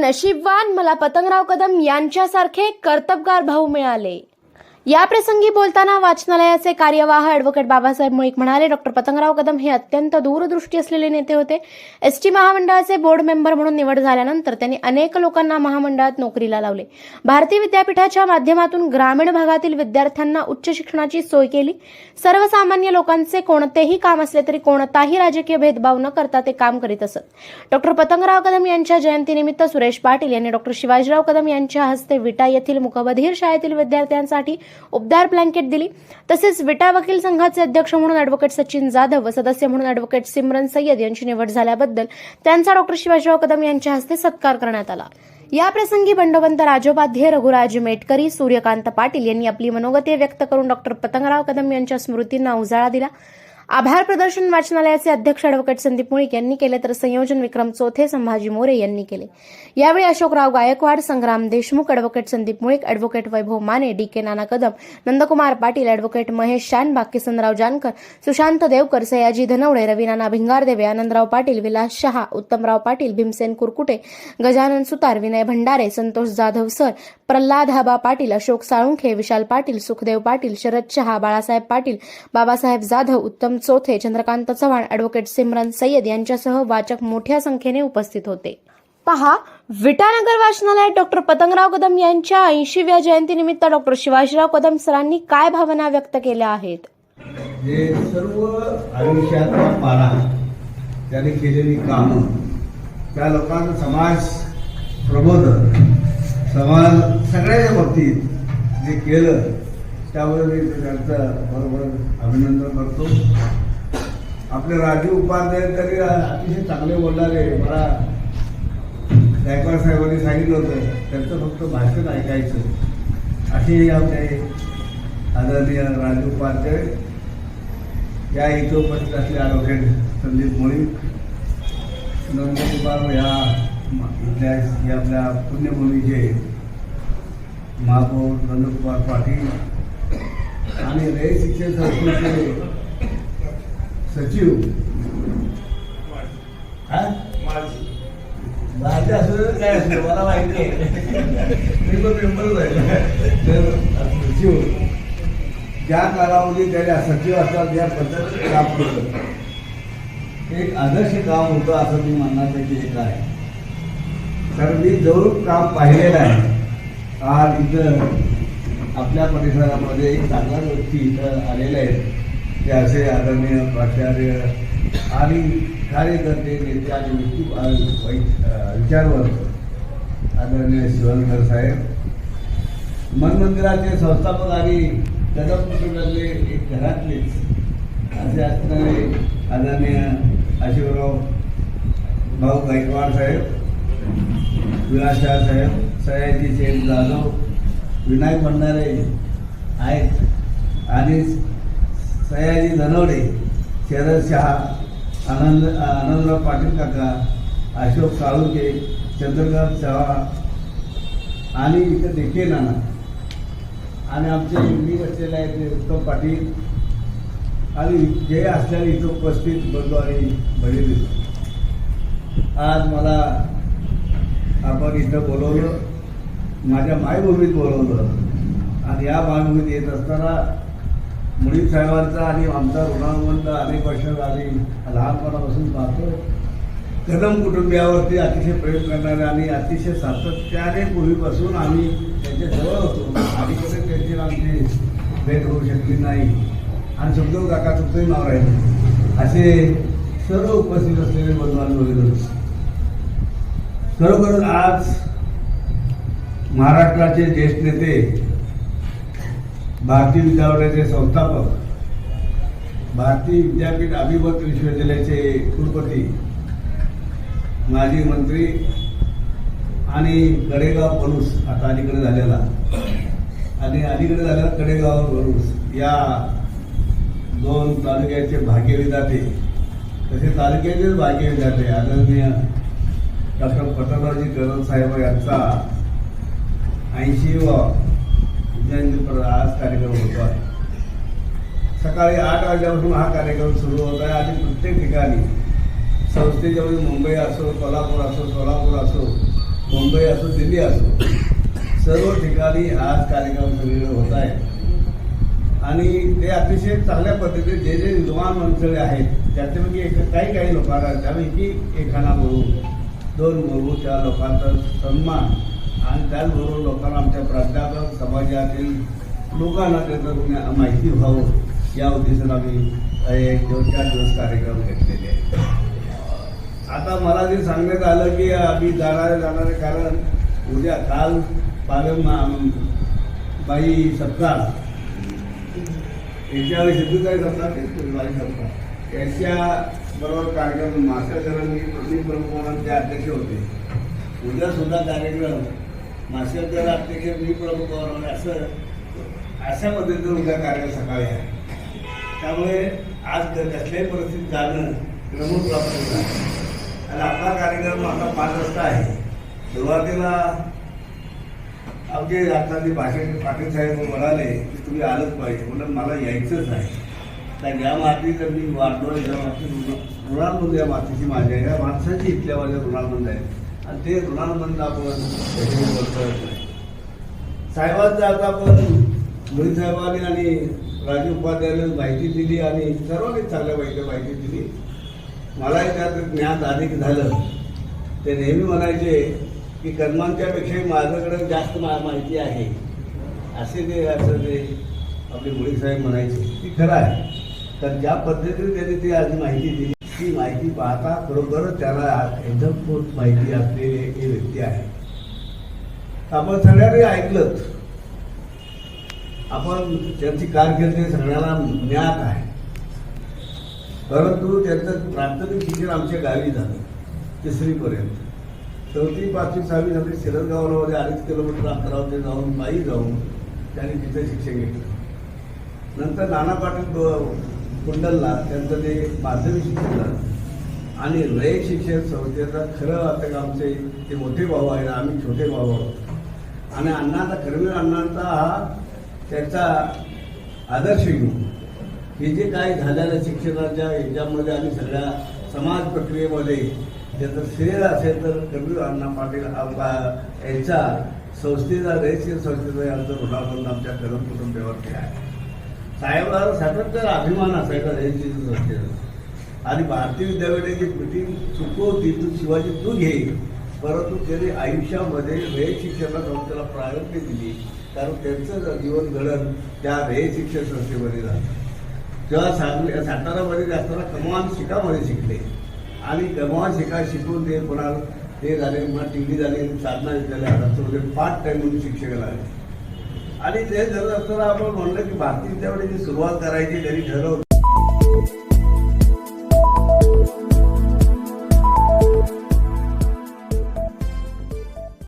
नशीबवान मला पतंगराव कदम यांच्यासारखे कर्तबगार भाऊ मिळाले. या प्रसंगी बोलताना वाचनालयाचे कार्यवाह ॲडव्होकेट बाबासाहेब मुळीक म्हणाले डॉक्टर पतंगराव कदम हे अत्यंत दूरदृष्टी असलेले नेते होते. एस टी महामंडळाचे बोर्ड मेंबर म्हणून निवड झाल्यानंतर त्यांनी अनेक लोकांना महामंडळात नोकरीला लावले. भारतीय विद्यापीठाच्या माध्यमातून ग्रामीण भागातील विद्यार्थ्यांना उच्च शिक्षणाची सोय केली. सर्वसामान्य लोकांचे कोणतेही काम असले तरी कोणताही राजकीय भेदभाव न करता ते काम करीत असत. डॉक्टर पतंगराव कदम यांच्या जयंतीनिमित्त सुरेश पाटील यांनी डॉक्टर शिवाजीराव कदम यांच्या हस्ते विटा येथील मुकबधीर शाळेतील विद्यार्थ्यांसाठी उबदार ब्लँकेट दिली. तसेच विटा वकील संघाचे अध्यक्ष म्हणून अॅडव्होकेट सचिन जाधव व सदस्य म्हणून अॅडव्होकेट सिमरन सय्यद यांची निवड झाल्याबद्दल त्यांचा डॉक्टर शिवाजीराव कदम यांच्या हस्ते सत्कार करण्यात आला. या प्रसंगी बंडवंत राजोपाध्ये रघुराज मेटकरी सूर्यकांत पाटील यांनी आपली मनोगते व्यक्त करून डॉक्टर पतंगराव कदम यांच्या स्मृतींना उजाळा दिला. आभार प्रदर्शन वाचनालयाचे अध्यक्ष अॅडव्होकेट संदीप मुळीक यांनी केले तर संयोजन विक्रम चोथे संभाजी मोरे यांनी केले. यावेळी Ashokrao Gaikwad Sangram Deshmukh advocate Sandeep Mulik advocate Vaibhav Mane D K Nana Kadam Nandkumar Patil advocate Mahesh Shanbag Kisanrao Jankar Sushant Devkar Sayaji Dhanawade Ravinana Bhingardeve Anandrao Patil Vilas Shah Uttamrao Patil Bhimsen Kurkute Gajanan Sutar Vinay Bhandare Santosh Jadhav sir Pralhad Haba Patil Ashok Salunkhe Vishal Patil Sukhdev Patil Sharad Shah Balasaheb Patil Babasaheb Jadhav Uttam Chothe Chandrakant Chavan advocate Simran Sayyad यांच्यासह वाचक मोठ्या संख्येने उपस्थित होते. पहा विटानगर वाचनालयात doctor Patangrao Kadam यांच्या ऐंशीव्या जयंतीनिमित्त डॉक्टर शिवाजीराव कदम सरांनी काय भावना व्यक्त केल्या आहेत? जे सर्व आयुष्याचा पारा त्याने केलेली कामं त्या लोकांचं समाज प्रबोधन समाज सगळ्याच्या बाबतीत जे केलं त्यावर मी त्यांचं बरोबर अभिनंदन करतो. आपले राजीव उपाध्याय तरी अतिशय चांगले बोलणारे मला गायकवाड साहेबांनी सांगितलं होतं त्यांचं फक्त भाषण ऐकायचं. असे आपले आदरणीय राजू उपाध्याय या इथं उपस्थित असले ॲडव्होकेट संदीप मोळी नंदकुमार या इथल्या या आपल्या पुण्यभूमीचे महापौर नंदकुमार पाटील आणि रे शिक्षण संस्थेचे सचिव हा? माझे असं काय असतं मला माहिती आहे मी पण मेंबरच आहे तर सचिव ज्या कालावधी त्याने सचिव असतात त्या पद्धतीने काम केलं. एक आदर्श काम होतं असं मी म्हणण्यापैकी एक आहे. तर मी जरूर काम पाहिलेलं आहे. आज इथं आपल्या परिसरामध्ये एक चांगला व्यक्ती इथं आलेले आहेत. ते असे आदरणीय प्राचार्य आणि कार्यकर्ते नेते आणि व्यक्ती अ, वै- आदरणीय शिवणकर साहेब. मनमंदिराचे संस्थापक आणि कदम एक घरातलेच असे असणारे आदरणीय अशोकराव भाऊ गायकवाड साहेब विलास साहेब सयाजी शेठ जाधव विनायक भंडारे आहेत. आणि सयाजी धनवडे शरद शहा आनंद आनंदराव पाटील काका अशोक साळुंके चंद्रकांत चव्हाण आणि इथं देखे नाना. आणि आमचे हिंदी बसलेले आहेत ते उत्तम पाटील आणि जे असल्याने इथं उपस्थित बंधू आणि बहिणी आज मला आपण इथं बोलवलं. माझ्या मायभूमीत बोलवलं. आणि या मायभूमीत येत असताना मुळीद साहेबांचा आणि आमचा ऋणानुबंध अनेक वर्ष झाली लहानपणापासून पाहतो. कदम कुटुंबियावरती अतिशय प्रेम करणारे आणि अतिशय सातत्याने पूर्वीपासून आम्ही त्यांच्या जवळ होतो. आणि कधी त्यांची आमची भेट होऊ शकली नाही. आणि सुखदेव काका तुमचंही नाव राहील. असे सर्व उपस्थित असलेले बंधू खरोखर आज महाराष्ट्राचे ज्येष्ठ नेते भारतीय विद्यापीठाचे संस्थापक भारतीय विद्यापीठ अभिवत विश्वविद्यालयाचे कुलपती माजी मंत्री आणि कडेगाव बरुस आता अलीकडे झालेला. आणि अलीकडे झालेला कडेगाव बरुस या दोन तालुक्याचे भाग्यविधाते. तसे तालुक्याचेच भाग्यविधाते आदरणीय डॉक्टर पटलरावजी गरज साहेब यांचा ऐंशी व जयंती आज कार्यक्रम होतो आहे. सकाळी आठ वाजल्यापासून हा कार्यक्रम सुरू होत आहे. आणि प्रत्येक ठिकाणी संस्थेच्या म्हणजे मुंबई असो कोल्हापूर असो सोलापूर असो मुंबई असो दिल्ली असो सर्व ठिकाणी आज कार्यक्रम सगळीकडे होत आहे. आणि ते अतिशय चांगल्या पद्धतीने जे जे विद्वान मंडळी आहेत त्याच्यापैकी एक काही काही लोकांना त्यापैकी एखादा बोलू दोन बोलू त्या लोकांचा सन्मान आणि त्याचबरोबर लोकांना आमच्या प्राध्यापक समाजातील लोकांना त्याचं माहिती व्हावं. या उद्देशानं आम्ही एक दोन चार दिवस कार्यक्रम घेतलेले आहेत. आता मला जे सांगण्यात आलं की आम्ही जाणारे जाणारे कारण उद्या काल पालम बाई सत्कार याच्यावर सिद्धूताई सत्कार बाई सत्कार याच्या बरोबर कार्यक्रम मास्टरकरांनी मी प्रमुख म्हणून ते अध्यक्ष होते. उद्या सुद्धा कार्यक्रम मास्टरकर अध्यक्ष मी प्रमुख म्हणून असं अशा पद्धतीनं उद्या कार्य सकाळी आहे. त्यामुळे आज जर कसल्याही परिस्थितीत जाणं प्रमुख प्राप्त आणि आपला कार्यक्रम आता पाच वाजता आहे. सुरुवातीला आमचे आता जे भाषण पाटील साहेब म्हणाले की तुम्ही आलंच पाहिजे म्हणून मला यायचंच आहे तर या मातीचं मी वाढलो या माती ऋणानुबंध या मातीची माझ्या आहे. या माणसाची इथल्या माझ्या ऋणानुबंध आहे. आणि ते ऋणानुबंध आपण बोलता येत नाही साहेबांचं आता आपण मुली साहेबांनी आणि राजीव उपाध्यायाने माहिती दिली आणि सर्वांनी चांगल्या माहिती माहिती दिली. मलाही त्यात ज्ञान अधिक झालं. ते नेहमी म्हणायचे की कर्मांच्यापेक्षा माझ्याकडं माझ्याकडे जास्त मा- माहिती आहे. असे ते असं ते आपले मुली साहेब म्हणायचे. ती खरं आहे. तर ज्या पद्धतीने त्यांनी ती आज माहिती दिली ती माहिती पाहता खरोखरच त्याला एकदम माहिती असलेली एक व्यक्ती आहे. आपण सगळ्यांनी ऐकलं आपण त्यांची कारकिर्दी सगळ्याला ज्ञात आहे. परंतु त्यांचं प्राथमिक शिक्षण आमच्या गावी झालं तिसरीपर्यंत. चौथी पाचवी सहावी झाली शिरदगावमध्ये अडीच किलोमीटर अंतरावरती जाऊन पायी जाऊन त्यांनी तिथं शिक्षण घेतलं. नंतर नाना पाटील कुंडलला त्यांचं ते माध्यमिक शिक्षण झालं आणि रयत शिक्षण संस्थेचा खरं आता का आमचे ते मोठे भाऊ आहेत आम्ही छोटे भाऊ आहोत. आणि अण्णाचा खरवीर अण्णांचा हा त्याचा आदर्श घेऊन हे जे काय झालेलं शिक्षणाच्या याच्यामध्ये आणि सगळ्या समाज प्रक्रियेमध्ये त्याचं श्रेय असेल तर कबीर अण्णा पाटील आपला यांचा संस्थेचा रयतशील संस्थेचा यांचं ऋणाबंध आमच्या कदम कुटुंबावरती आहे साहेबाला सातत्याला अभिमान असायचा रयतशील संस्थेचा आणि भारतीय विद्यापीठाची मिटिंग चुकवती तू शिवाजी तू घे. परंतु त्याने आयुष्यामध्ये वेळ शिक्षणाला जाऊन त्याला प्रायोरिटी दिली. कारण त्यांचं जीवन घडण त्या वेळ शिक्षण संस्थेमध्ये झालं. तेव्हा सांगली सातारामध्ये असताना कमान शिकामध्ये शिकले. आणि कमान शिका शिकून ते पुन्हा ते झाले पुन्हा टी व्ही झाले साधना विद्यालय पार्ट टाईम म्हणून शिक्षक लागले आणि ते झालं असताना आपण म्हणलं की भारतीय विद्यापीठाची सुरुवात करायची त्यांनी ठरवलं.